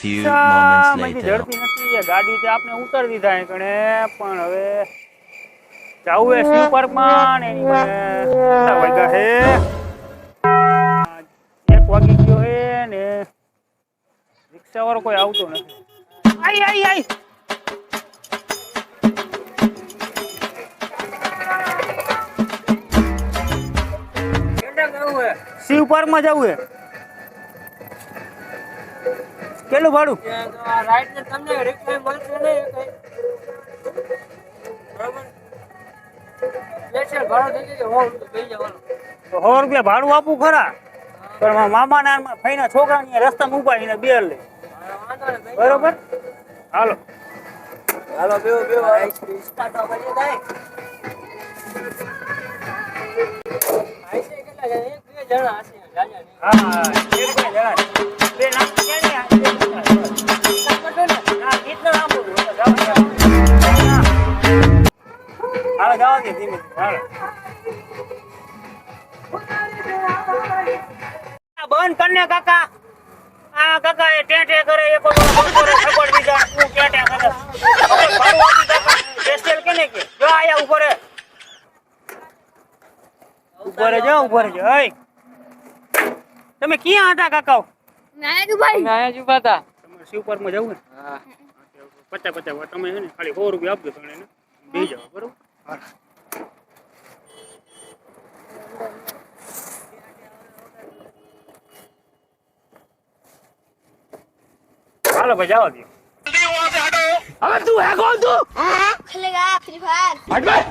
few moments later. જડતી નથી એ ગાડી તે આપણે ઉતારી દીધા એ કણે પણ હવે જાવું એ શિવ પાર્કમાં ને એની મને વાગ્યા હે. એક વાગી ગયો હે ને રિક્ષા વાળો કોઈ આવતો નથી. આઈ આઈ આઈ. શિવ પાર્કમાં જવું હે. જવાનું ભાડું? સો રૂપિયા ભાડું આપવું ખરા. પણ મામાના હારમાં ફઈના છોકરાની રસ્તામાં ઊભા એને બેર લે. બરોબર? હાલો. હાલો બેવો બેવો સ્ટાર્ટ બંધ કરને કાકા. આ કાકા એ ટેટે કરે એક સગવડ દીધા તું ટેટે કરે. હવે ભાડું આપી કાકા. સ્પેશિયલ કેને કે? જો આયા ઉપર ઉપર જો ઉપર જો. ઓય તમે ક્યાં હતા કાકા હતા તમારે શિવ પાર્કમાં જવું ને હા. પચાસ પચાસ તમે છે ને ખાલી સો રૂપિયા આપજો તમે એને બે જાઓ બરોબર? હાલો ભાઈ જાઓ દો खेलेगा फ्री फायर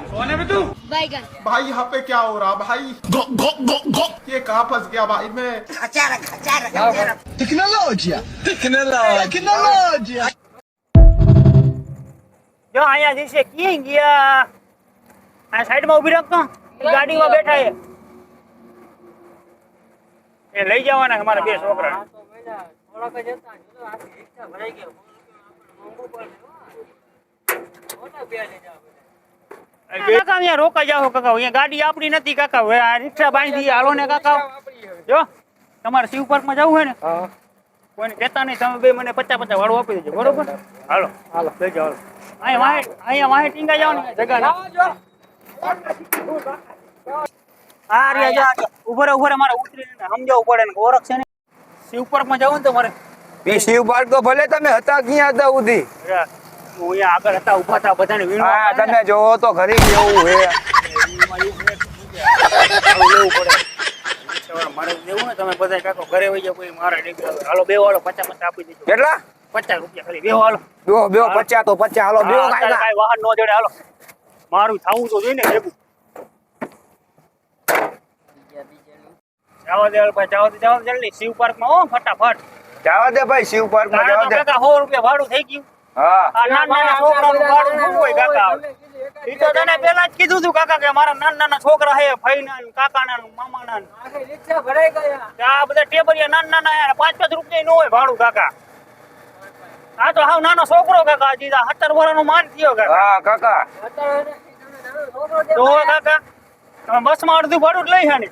कौन है तू बैगन भाई यहाँ पे क्या हो रहा भाई ये कहाँ फंस गया भाई मैं જો અહીંયા જઈશે ક્યાં ગયા આ સાઈડમાં ઊભી રાખતો એ ગાડીમાં બેઠા એ એ લઈ જવાના છે મારા બે છોકરા આ તો મહિના થોડાક જ હતા જો તો રિક્ષા ભરાઈ ગઈ મોંઘું પડે મોટા બે લઈ જાઓ કાકા અહીંયા રોકા જાઓ કાકા અહીંયા ગાડી આપણી નથી કાકા હવે આ રિક્ષા બાંધી હાલો ને કાકા. જો તમારે શિવ પાર્કમાં જવું હોય ને કોઈને કહેતા નહીં તમે બે મને પચાસ પચાસ વાળું આપી દેજો બરોબર? હાલો. હાલો લઈ જાઓ અહીંયા વાહે અહીંયા વાહે ટીંગા જાઓ ને જગા ના. આવો જો. આ રહ્યા જો ઊભો રે ઊભો રે મારે ઉતરીને સમજાવવું પડે ને ઓળખ છે ને શિવ પાર્કમાં જવું ને તમારે? એ શિવ પાર્ક તો ભલે તમે હતા ક્યાં હતા ઉધી હું આગળ હતા ઊભા હતા બધાને વીણવા હા તમે જોવો તો ખરી કેવું હે લેવું પડે મારે દેવું ને તમે બધા કાકો ઘરે વહી જાઓ કોઈ મારા હાલો બે વાળો પચાસ પચાસ આપી દેજો કેટલા પચાસ. રૂપિયા ખાલી બે હાલો તો પચ્યા હાલો કાંઈ વાહન નો જડે હાલો. મારું થાવું તો જોઈએ ને ભેગું. જાવા દે ભાઈ જાવા દે જાવા દે જલ્દી. શિવ પાર્કમાં હો ફટાફટ. જવા દે ભાઈ શિવ પાર્કમાં જવા દે. કાકા 100 રૂપિયા ભાડું થઈ ગયું. હા. આ નાના નાના છોકરાનું ભાડું શું હોય કાકા? ઈ તો તને પેલા જ કીધું તું કાકા કે મારા નાના નાના છોકરા હે ભાઈ ના કાકા ના મામા ના આખે રિક્ષા ભરાઈ ગયા આ. બધા ટેબરિયા નાના નાના યાર પાંચ પાંચ રૂપિયા નું હોય ભાડું કાકા. આ તો હાવ નાનો છોકરો કાકા હજી સત્તર વર્ષનો માન થયો કાકા. હા કાકા. છોકરો તો કાકા તમે બસમાં અડધું ભાડું જ લઈ છે ને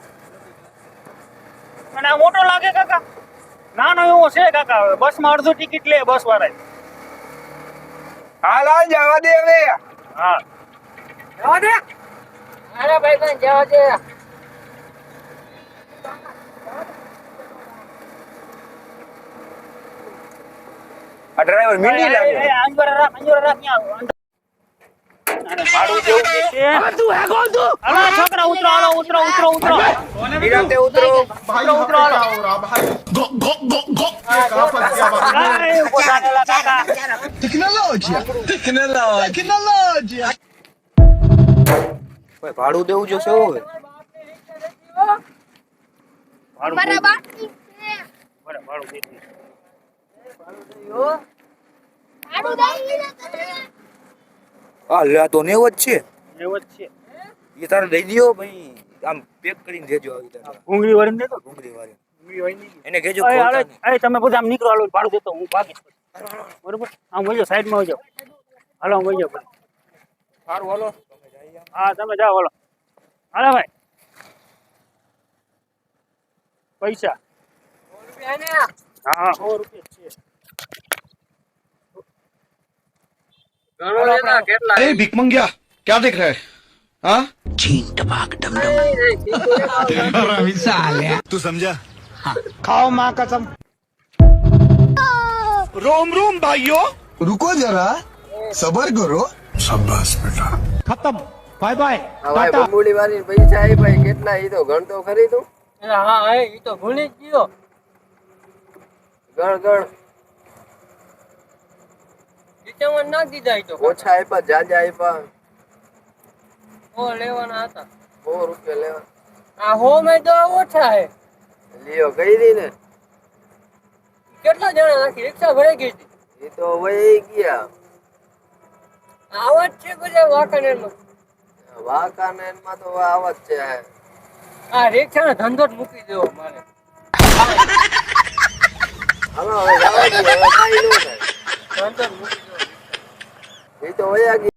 અને આ મોટો લાગે કાકા. નાનો એવો છે કાકા. બસમાં અડધું ટિકિટ લે બસ વાળા હાલ હાલ જવા દે હવે. હા. જવા દે. અરે ભાઈ બેન જવા દે. આ ડ્રાઈવર મીંડી લાગે. અંજોરા રાખ અંજોરા રાખ ત્યાં અને ભાડું દેવું ઉતરો ઉતરો ઉતરો ઉતરો. વિરાતે ઉતરો. ભાઈ ભાડું દેવું જોશે ભાડું દેવું હા લે તો નેવ જ છે. જ છે. એ તારે દઈ દયો ભાઈ આમ પેક કરીને દેજો આવી તારે ભૂંગળી વાળીને દેતો ડુંગળી વાળી. એને કહેજો અરે, અરે, અરે, તમે બધા આમ નીકળો હાલો ભાડું દેતો હું ભાગીશ. બરોબર? આમ વહી જાઓ સાઈડમાં વહી હાલો આમ ભાઈ. સારું હાલો. હા તમે જાઓ હાલો. હાલો ભાઈ. પૈસા. રૂપિયા ને હા સો રૂપિયા છે. अरे भिक मंगिया क्या देख रहा है हाँ तू समझा रोम रोम भाइयों रुको जरा सबर करो ભાઈ બંબુડી વાળી પૈસા આવી ભાઈ કેટલા ઈ તો ગણતો ખરી તું એટલે હા હા એ તો ભૂલી જ ગયો ગણ ગણ ખીચામાં ના દીધા તો ઓછા આપ્યા જાજા આપ્યા. ઓ લેવાના હતા. સો રૂપિયા લેવા. આ હો મેં તો ઓછા હે. લ્યો કહી દી ને. કેટલા જણા નાખી રિક્ષા ભરાઈ ગઈ હતી? એ તો વહી ગયા. આવાજ છે છે બધા વાંકાનેરમાં વાંકાનેરમાં તો આવાજ છે આ રિક્ષાનો ધંધો જ મૂકી દેવો મારે. હવે હવે જવા દે હવે કાંઈ ન. થાય ધંધો મૂકી દેવો એ તો વયા ગયા